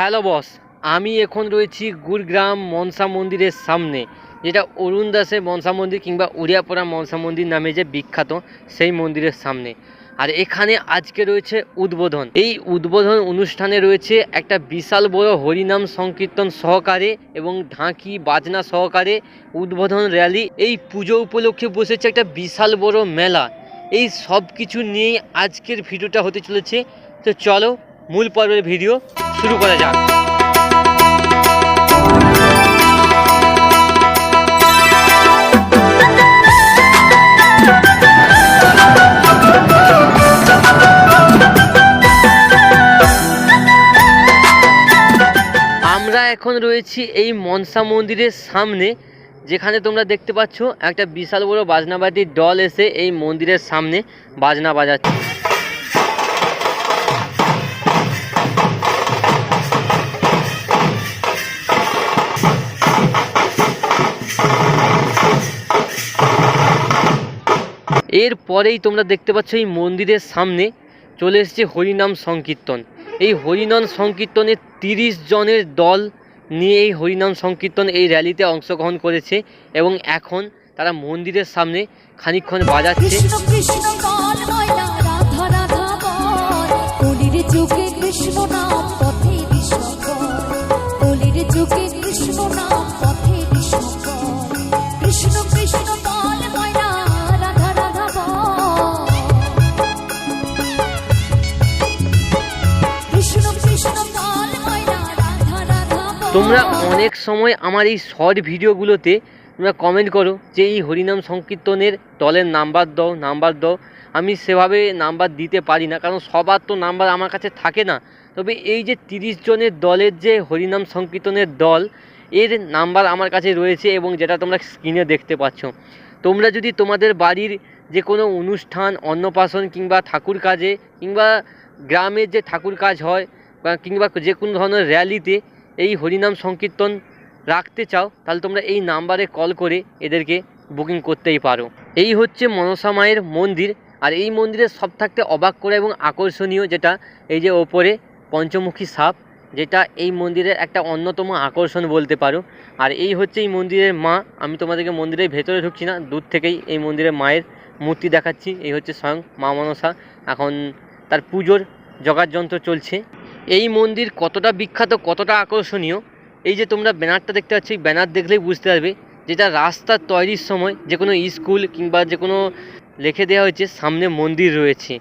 Hello boss, আমি এখন রয়েছি গুরগ্রাম মনসা মন্দিরের সামনে, যেটা অরুণ দাসের মনসা মন্দির কিংবা উড়িয়াপাড়া মনসা মন্দির নামে যে বিখ্যাত, সেই মন্দিরের সামনে। আর এখানে আজকে রয়েছে উদ্বোধন। এই উদ্বোধন অনুষ্ঠানে রয়েছে একটা বিশাল বড় হরিনাম সংকীর্তন সহকারে এবং ঢাকি বাজনা সহকারে উদ্বোধন র্যালি। এই পুজো উপলক্ষে বসেছে একটা বিশাল বড় মেলা। এই সব কিছু নিয়েই আজকের ভিডিওটা হতে চলেছে। তো চলো, মূল পর্বের ভিডিও। শুরু করা যাক। আমরা এখন রয়েছি এই মনসা মন্দিরের সামনে, যেখানে তোমরা দেখতে পাচ্ছ একটা বিশাল বড় বাজনাবাতির দল এসে এই মন্দিরের সামনে বাজনা বাজাচ্ছে। এরপরেই তোমরা দেখতে পাচ্ছ এই মন্দিরের সামনে চলে এসেছে হরিনাম সংকীর্তন। এই হরিনাম সংকীর্তনে তিরিশ জনের দল নিয়ে এই হরিনাম সংকীর্তন এই র্যালিতে অংশগ্রহণ করেছে এবং এখন তারা মন্দিরের সামনে খানিক্ষণ বাজাচ্ছে। তোমরা অনেক সময় আমার এই শর্ট ভিডিওগুলোতে তোমরা কমেন্ট করো যে এই হরিনাম সংকীর্তনের দলের নাম্বার দাও নাম্বার দাও। আমি সেভাবে নাম্বার দিতে পারি না, কারণ সবার তো নাম্বার আমার কাছে থাকে না। তবে এই যে তিরিশ জনের দলের যে হরিনাম সংকীর্তনের দল, এর নাম্বার আমার কাছে রয়েছে এবং যেটা তোমরা স্ক্রিনে দেখতে পাচ্ছ। তোমরা যদি তোমাদের বাড়ির যে কোনো অনুষ্ঠান, অন্নপ্রাশন কিংবা ঠাকুর কাজে কিংবা গ্রামের যে ঠাকুর কাজ হয় কিংবা যে কোনো ধরনের র্যালিতে এই হরিনাম সংকীর্তন রাখতে চাও, তাহলে তোমরা এই নাম্বারে কল করে এদেরকে বুকিং করতেই পারো। এই হচ্ছে মনসা মায়ের মন্দির, আর এই মন্দিরের সব থাকতে অবাক করা এবং আকর্ষণীয় যেটা, এই যে ওপরে পঞ্চমুখী সাপ, যেটা এই মন্দিরের একটা অন্যতম আকর্ষণ বলতে পারো। আর এই হচ্ছে এই মন্দিরের মা, আমি তোমাদেরকে মন্দিরের ভেতরে ঢুকছি না, দূর থেকেই এই মন্দিরের মায়ের মূর্তি দেখাচ্ছি, এই হচ্ছে স্বয়ং মা মনসা। এখন তার পুজোর জগার যন্ত্র চলছে। এই মন্দির কতটা বিখ্যাত, কতটা আকর্ষণীয়? এই যে তোমরা ব্যানারটা দেখতে পাচ্ছ, এই ব্যানার দেখলেই বুঝতে পারবে যেটা রাস্তা তৈরির সময় যে কোনো স্কুল কিংবা যে কোনো লিখে দেওয়া হয়েছে, সামনে মন্দির রয়েছে।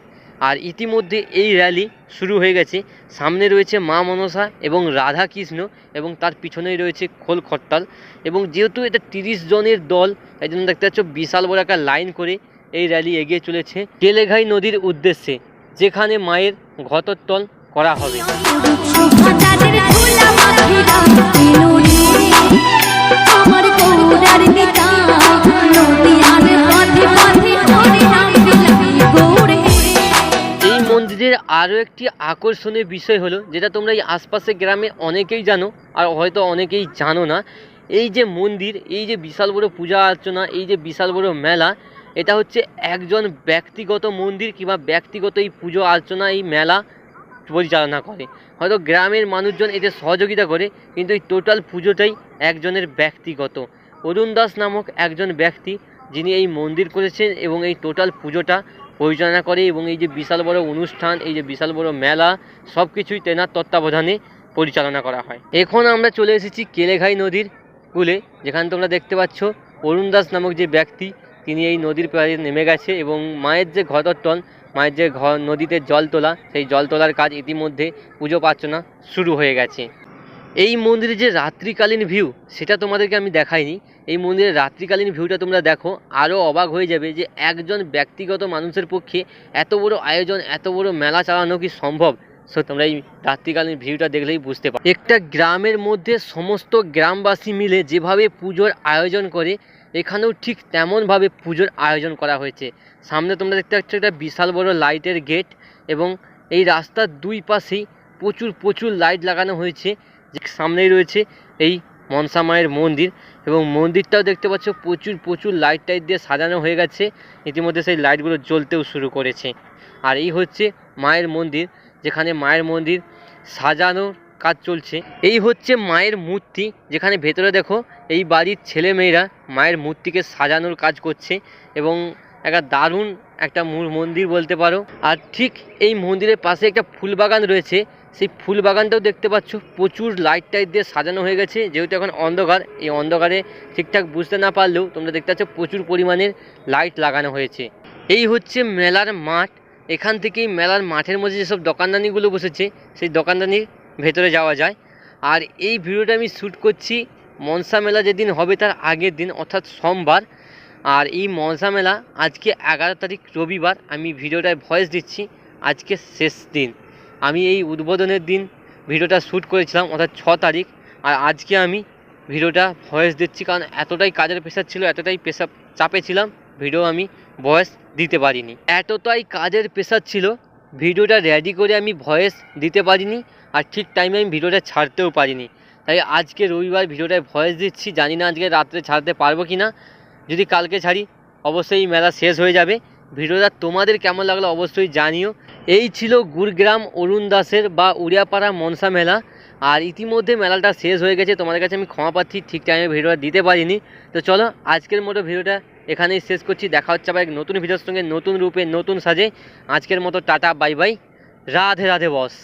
আর ইতিমধ্যে এই র্যালি শুরু হয়ে গেছে। সামনে রয়েছে মা মনসা এবং রাধা কৃষ্ণ এবং তার পিছনেই রয়েছে খোল খট্টাল। এবং যেহেতু এটা তিরিশ জনের দল, তাই জন্য দেখতে পাচ্ছ বিশাল বড় একটা লাইন করে এই র্যালি এগিয়ে চলেছে। কেলেঘাই নদীর উদ্দেশ্যে, যেখানে মায়ের ঘটোত্তল করা হবে। এই মন্দিরের আরও একটি আকর্ষণীয় বিষয় হলো, যেটা তোমরা এই আশপাশের গ্রামে অনেকেই জানো, আর হয়তো অনেকেই জানো না, এই যে মন্দির, এই যে বিশাল বড় পূজা অর্চনা, এই যে বিশাল বড় মেলা, এটা হচ্ছে একজন ব্যক্তিগত মন্দির কিংবা ব্যক্তিগত এই পুজো অর্চনা, এই মেলা পরিচালনা করে। হয়তো গ্রামের মানুষজন এতে সহযোগিতা করে, কিন্তু এই টোটাল পুজোটাই একজনের ব্যক্তিগত। অরুণ দাস নামক একজন ব্যক্তি, যিনি এই মন্দির করেছেন এবং এই টোটাল পুজোটা পরিচালনা করে এবং এই যে বিশাল বড় অনুষ্ঠান, এই যে বিশাল বড় মেলা সব কিছুই তেনার তত্ত্বাবধানে পরিচালনা করা হয়। এখন আমরা চলে এসেছি কেলেঘাই নদীর কূলে, যেখানে তোমরা দেখতে পাচ্ছ অরুণ দাস নামক যে ব্যক্তি, তিনি এই নদীর পাড়ে নেমে গেছে এবং মায়ের যে ঘটটন মায়ের যে ঘর, নদীতে জল তোলা, সেই জল তোলার কাজ ইতিমধ্যে পুজো প্রার্থনা শুরু হয়ে গেছে। এই মন্দিরের যে রাত্রিকালীন ভিউ সেটা তোমাদেরকে আমি দেখাইনি। এই মন্দিরের রাত্রিকালীন ভিউটা তোমরা দেখো আরও অবাক হয়ে যাবে যে একজন ব্যক্তিগত মানুষের পক্ষে এত বড় আয়োজন, এত বড় মেলা চালানো কি সম্ভব? সো তোমরা এই রাত্রিকালীন ভিউটা দেখলেই বুঝতে পারো একটা গ্রামের মধ্যে সমস্ত গ্রামবাসী মিলে যেভাবে পুজোর আয়োজন করে এখানেও ঠিক তেমনভাবে পুজোর আয়োজন করা হয়েছে। সামনে তোমরা দেখতে পাচ্ছ একটা বিশাল বড় লাইটের গেট এবং এই রাস্তার দুই পাশেই প্রচুর প্রচুর লাইট লাগানো হয়েছে। যে সামনেই রয়েছে এই মনসা মায়ের মন্দির এবং মন্দিরটাও দেখতে পাচ্ছ প্রচুর প্রচুর লাইট টাইট দিয়ে সাজানো হয়ে গেছে। ইতিমধ্যে সেই লাইটগুলো জ্বলতেও শুরু করেছে। আর এই হচ্ছে মায়ের মন্দির, যেখানে মায়ের মন্দির সাজানোর কাজ চলছে। এই হচ্ছে মায়ের মূর্তি। যেখানে ভেতরে দেখো, এই বাড়ির ছেলে মেয়েরা মূর্তিকে সাজানোর কাজ করছে এবং একটা দারুণ একটা মন্দির বলতে পারো। আর ঠিক এই মন্দিরের পাশে একটা ফুল বাগান রয়েছে। সেই ফুল বাগানটাও দেখতে পাচ্ছ, প্রচুর লাইট টাইট দিয়ে সাজানো হয়ে গেছে। যেহেতু এখন অন্ধকার, এই অন্ধকারে ঠিকঠাক বুঝতে না পারলেও তোমরা দেখতে পাচ্ছ, প্রচুর পরিমাণের লাইট লাগানো হয়েছে। এই হচ্ছে মেলার মাঠ। এখান থেকেই মেলার মাঠের মধ্যে যেসব দোকানদানিগুলো বসেছে, সেই দোকানদানির ভেতরে যাওয়া যায়। আর এই ভিডিওটা আমি শ্যুট করছি মনসা মেলা যেদিন হবে তার আগের দিন, অর্থাৎ সোমবার। আর এই মনসা মেলা আজকে এগারো তারিখ রবিবার, আমি ভিডিওটায় ভয়েস দিচ্ছি আজকে শেষ দিন। আমি এই উদ্বোধনের দিন ভিডিওটা শ্যুট করেছিলাম, অর্থাৎ ছ তারিখ। আর আজকে আমি ভিডিওটা ভয়েস দিচ্ছি, কারণ এতটাই কাজের প্রেশার ছিল, এতটাই প্রেশার চাপে ছিলাম ভিডিও আমি ভয়েস দিতে পারিনি। এতটাই কাজের প্রেশার ছিল, ভিডিওটা রেডি করে আমি ভয়েস দিতে পারিনি। আর ঠিক টাইমে আমি ভিডিওটা ছাড়তেও পারিনি। তাই আজকে রবিবার ভিডিওটায় ভয়েস দিচ্ছি, জানি না আজকে রাত্রে ছাড়তে পারব কি না যদি কালকে ছাড়ি, অবশ্যই মেলা শেষ হয়ে যাবে। ভিডিওটা তোমাদের কেমন লাগল অবশ্যই জানিও। এই ছিল গুরগ্রাম অরুণ দাসের বা উড়িয়াপাড়া মনসা মেলা। আর ইতিমধ্যে মেলাটা শেষ হয়ে গেছে, তোমাদের কাছে আমি ক্ষমা পাচ্ছি ঠিক টাইমে ভিডিওটা দিতে পারিনি। তো চলো, আজকের মতো ভিডিওটা এখানেই শেষ করছি। দেখা হচ্ছে আবার নতুন ভিডিওর সঙ্গে নতুন রূপে, নতুন সাজে। আজকের মতো tata bye bye Radhe Radhe boss.